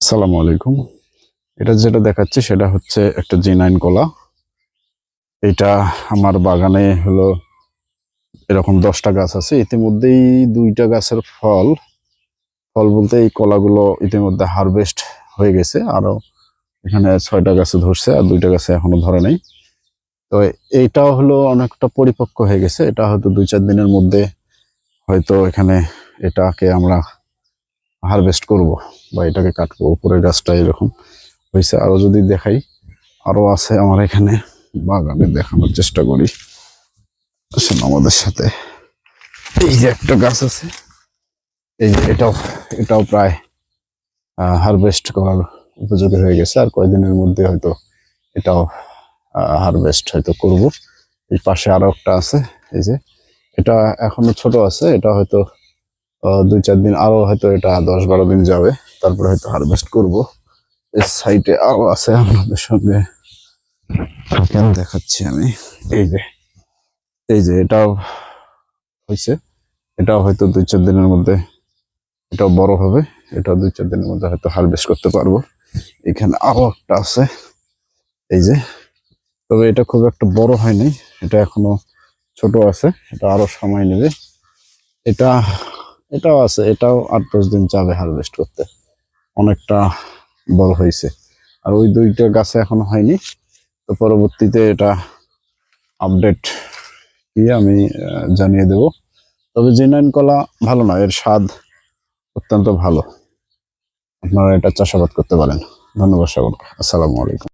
আসসালামু আলাইকুম। এটা যেটা দেখাচ্ছে সেটা হচ্ছে একটা জি নাইন কলা। এটা আমার বাগানে হলো এরকম দশটা গাছ আছে। ইতিমধ্যেই দুইটা গাছের ফল। ফল বলতে এই কলাগুলো ইতিমধ্যে হারভেস্ট হয়ে গেছে। আরও এখানে ছয়টা গাছে ধরছে আর দুইটা গাছে এখনও ধরে নাই। তো এইটাও হলো অনেকটা পরিপক্ক হয়ে গেছে। এটা হয়তো দুই চার দিনের মধ্যে হয়তো এখানে এটাকে আমরা হারভেস্ট করব বা এটাকে কাটবো। উপরের গাছটা এরকম হয়েছে আরও যদি দেখাই আরও আছে আমার এখানে বাগানে দেখানোর চেষ্টা করি। আসুন আমাদের সাথে। এই যে একটা গাছ আছে, এই যে এটাও এটাও প্রায় হারভেস্ট করার উপযোগী হয়ে গেছে। আর কয়েকদিনের মধ্যে হয়তো এটাও হারভেস্ট হয়তো করব। এই পাশে আরও একটা আছে, এই যে এটা এখনও ছোট আছে, এটা হয়তো দুই চার দিন আরও হয়তো এটা দশ বারো দিন যাবে। তারপরে হয়তো হারভেস্ট করব। এই সাইডে আরও আছে আপনাদের সঙ্গে। কেন দেখাচ্ছি আমি। এই যে এই যে এটাও হয়েছে। এটাও হয়তো দুই চার দিনের মধ্যে এটাও বড় হবে। এটাও দুই চার দিনের মধ্যে হয়তো হারভেস্ট করতে পারব। এখানে আরও একটা আছে। এই যে তবে এটা খুব একটা বড় হয়নি। এটা এখনও ছোট আছে। এটা আরও সময় নেবে। এটা এটাও আছে, এটাও আট দশ দিন যাবে হারভেস্ট করতে। অনেকটা বড় হয়েছে। আর ওই দুইটা গাছে এখনও হয়নি। তো পরবর্তীতে এটা আপডেট দিয়ে আমি জানিয়ে দেব। তবে জেনাইন কলা ভালো না, এর স্বাদ অত্যন্ত ভালো। আপনারা এটা চাষাবাদ করতে পারেন। ধন্যবাদ সকলকে। আসসালামু আলাইকুম।